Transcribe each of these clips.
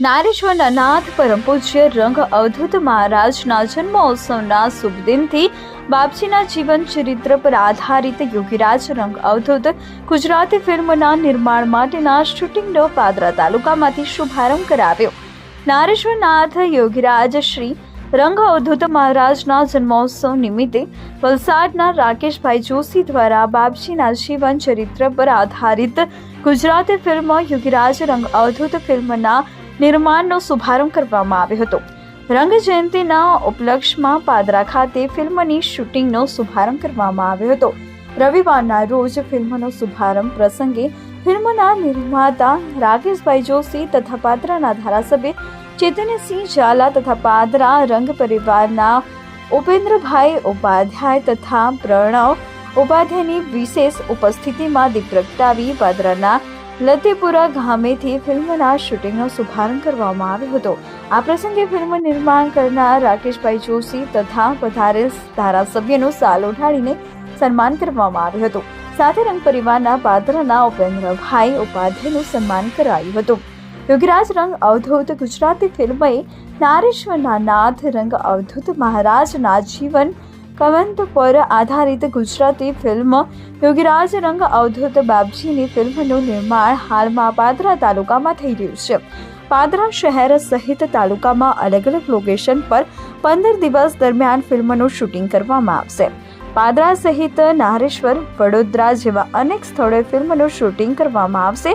નારેશ્વરના નાથ પરમ પૂજ્ય રંગ અવધૂત મહારાજના જન્મોત્સવના શુભ દિનથી બાપજીના જીવન ચરિત્ર પર આધારિત યોગીરાજ રંગ અવધૂત ગુજરાતી ફિલ્મના નિર્માણ માટેના શૂટિંગનો પાદરા તાલુકામાંથી શુભારંભ કરાવ્યો. નારેશ્વરનાથ યોગીરાજ શ્રી રંગ અવધૂત મહારાજના જન્મોત્સવ નિમિત્તે વલસાડના રાકેશભાઈ જોશી દ્વારા બાપજીના જીવન ચરિત્ર પર આધારિત ગુજરાતી ફિલ્મ યોગીરાજ રંગ અવધૂત ફિલ્મના નિર્માણનો શુભારંભ કરવામાં આવ્યો હતો. રંગ જયંતિના ઉપલક્ષમાં પાદરા ખાતે ફિલ્મની શૂટિંગનો શુભારંભ કરવામાં આવ્યો હતો. રવિવારના રોજ ફિલ્મનો શુભારંભ પ્રસંગે ફિલ્મના નિર્માતા રાકેશભાઈ જોશી તથા પાદરાના ધારાસભ્ય ચેતનસિંહ ઝાલા તથા પાદરા રંગ પરિવારના ઉપેન્દ્રભાઈ ઉપાધ્યાય તથા પ્રણવ ઉપાધ્યાયની વિશેષ ઉપસ્થિતિમાં દીપ પ્રગટાવી પાદરાના લતીપુરા ગામેથી ફિલ્મના શૂટિંગનો શુભારંભ કરવામાં આવ્યો હતો. આ પ્રસંગે ફિલ્મ નિર્માણ કરનાર રાકેશભાઈ જોશી તથા પધારેલ ધારાસભ્યનું સાલ ઉઠાડીને સન્માન કરવામાં આવ્યું હતું. સાથે રંગ પરિવારના પાત્રના ઉપેન્દ્રભાઈ ઉપાધ્યાયનું સન્માન કરાયું હતું. યોગીરાજ રંગ અવધૂત ગુજરાતી ફિલ્મએ નારેશ્વરના નાથ રંગ અવધૂત મહારાજના જીવન કવંત પર આધારિત ગુજરાતી ફિલ્મ યોગીરાજ રંગ અવધૂત બાપજીની ફિલ્મનું નિર્માણ હાલમાં પાદરા તાલુકામાં થઈ રહ્યું છે. પાદરા શહેર સહિત તાલુકામાં અલગ અલગ લોકેશન પર પંદર દિવસ દરમિયાન ફિલ્મનું શૂટિંગ કરવામાં આવશે. પાદરા સહિત નારેશ્વર, વડોદરા જેવા અનેક સ્થળોએ ફિલ્મનું શૂટિંગ કરવામાં આવશે,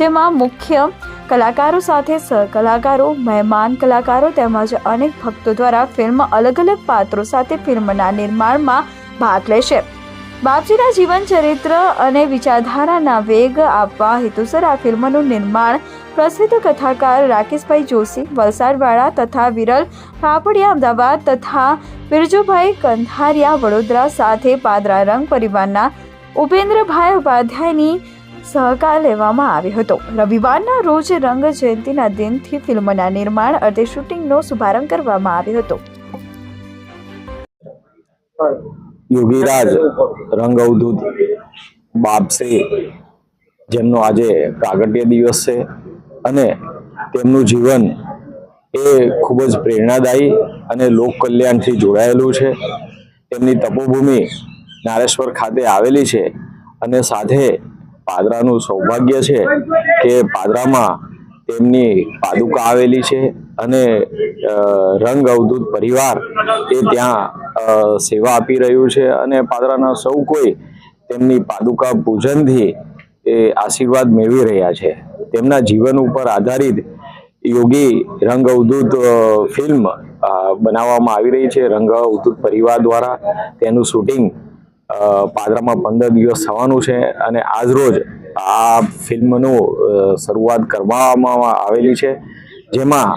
જેમાં મુખ્ય કલાકારો સાથે સહકલાકારો મહેમાન કલાકારો તેમજ અનેક ભક્તો દ્વારા ફિલ્મ અલગ અલગ પાત્રો સાથે ફિલ્મના નિર્માણમાં ભાગ લેશે. બાપજીના જીવન ચરિત્ર અને વિચારધારાના વેગ આપવા હેતુસર આ ફિલ્મનું નિર્માણ પ્રસિદ્ધ કથાકાર રાકેશભાઈ જોશી, વલસાડવાળા તથા વિરલ કાપડિયા અમદાવાદ તથા બિરજુભાઈ કંધારિયા વડોદરા સાથે પાદરા રંગ પરિવારના ઉપેન્દ્રભાઈ ઉપાધ્યાયની સહકાર લેવામાં આવ્યો હતો. રવિવારના રોજ રંગ જયંતિના દિનથી ફિલ્મના નિર્માણ અર્ધે શૂટિંગનો શુભારંભ કરવામાં આવ્યો હતો. યોગીરાજ રંગ અવધૂત બાપશ્રી જેમનો આજે પ્રાગટ્ય દિવસ છે અને તેમનું જીવન એ ખૂબ જ પ્રેરણાદાયી અને લોક કલ્યાણથી જોડાયેલું છે. તેમની તપોભૂમિ નારેશ્વર ખાતે આવેલી છે અને સાથે પાદરાનું સૌભાગ્ય છે કે પાદરામાં તેમની પાદુકા આવેલી છે અને રંગ અવધૂત પરિવાર એ ત્યાં સેવા આપી રહ્યું છે અને પાદરાના સૌ કોઈ તેમની પાદુકા પૂજનથી એ આશીર્વાદ મેળવી રહ્યા છે. તેમના જીવન ઉપર આધારિત યોગી રંગ અવધૂત ફિલ્મ બનાવવામાં આવી રહી છે. રંગ અવધૂત પરિવાર દ્વારા તેનું શૂટિંગ પાદરામાં પંદર દિવસ થવાનું છે અને આજ રોજ આ ફિલ્મનું શરૂઆત કરવામાં આવેલી છે. જેમાં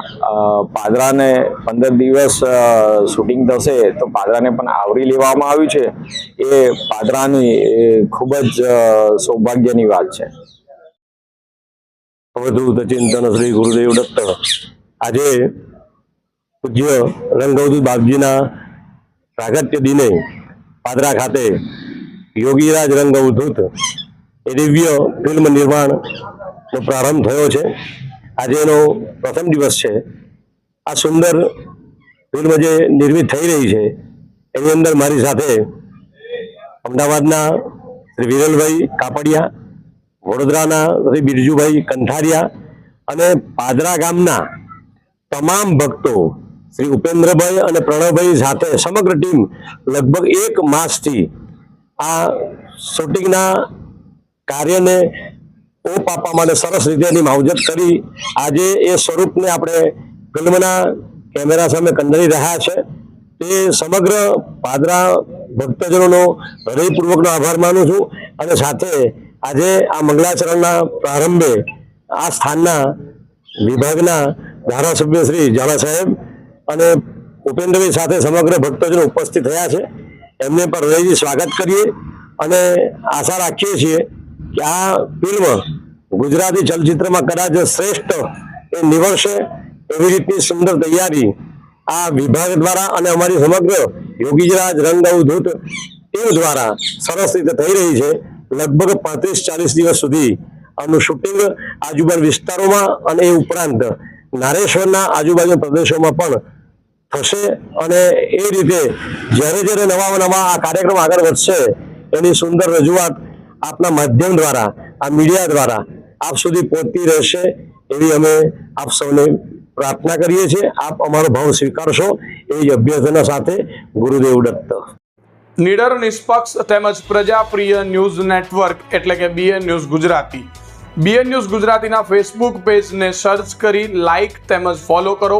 પાદરાને પંદર દિવસ શૂટિંગ થશે, તો પાદરાને પણ આવરી લેવામાં આવ્યું છે. એ પાદરાની ખૂબ જ સૌભાગ્યની વાત છે. અવધૂત ચિંતન શ્રી ગુરુદેવ દત્ત. આજે પૂજ્ય રંગવધૂત બાપજીના પ્રાગત્ય દિને પાદરા ખાતે યોગીરાજ રંગ અવધૂત દિવ્ય ફિલ્મ નિર્માણનો પ્રારંભ થયો છે. આજે એનો પ્રથમ દિવસ છે. આ સુંદર ફિલ્મ જે નિર્મિત થઈ રહી છે, એની અંદર મારી સાથે અમદાવાદના શ્રી વિરલભાઈ કાપડિયા, વડોદરાના શ્રી બિરજુભાઈ કંઠારિયા અને પાદરા ગામના તમામ ભક્તો શ્રી ઉપેન્દ્રભાઈ અને પ્રણવભાઈ સાથે સમગ્ર ટીમ લગભગ એક માસથી આ શૂટિંગના કાર્યને ઓપ આપવા માટે સરસ રીતે એની માવજત કરી. આજે એ સ્વરૂપને આપણે ફિલ્મના કેમેરા સામે કંદરી રહ્યા છે. તે સમગ્ર પાદરા ભક્તજનોનો હૃદયપૂર્વકનો આભાર માનું છું અને સાથે આજે આ મંગળાચરણના પ્રારંભે આ સ્થાનના વિભાગના ધારાસભ્ય શ્રી ઝાલા સાહેબ અને ઉપેન્દ્રભાઈ સાથે સમગ્ર ભક્તજનો ઉપસ્થિત થયા છે. એમને પણ હૃદયથી સ્વાગત કરીએ અને આશા રાખીએ છીએ કે આ ફિલ્મ ગુજરાતી ચલચિત્રમાં કદાચ શ્રેષ્ઠ એ નિવડશે એવી રીતની સુંદર તૈયારી આ વિભાગ દ્વારા અને અમારી સમગ્ર યોગીજરાજ રંગ અવધૂત ટીમ દ્વારા સરસ રીતે થઈ રહી છે. લગભગ પાંત્રીસ ચાલીસ દિવસ સુધી આનું શૂટિંગ આજુબાજુ વિસ્તારોમાં અને એ ઉપરાંત નારેશ્વરના આજુબાજુ પ્રદેશોમાં પણ થશે અને એ રીતે જ્યારે જ્યારે નવા નવા આ કાર્યક્રમ આગળ વધશે એની સુંદર રજૂઆત આપના માધ્યમ દ્વારા, આ મીડિયા દ્વારા આપ સુધી પહોંચતી રહેશે એવી અમે આપ સૌને પ્રાર્થના કરીએ છીએ. આપ અમારો ભાવ સ્વીકારશો એવી અભ્યર્થના સાથે ગુરુદેવ દત્ત. નીડર નિષ્પક્ષ તેમજ પ્રજાપ્રિય ન્યૂઝ નેટવર્ક એટલે કે BN news Gujarati. BN news ગુજરાતીના ફેસબુક પેજને સર્ચ કરી લાઇક તેમજ ફોલો કરો.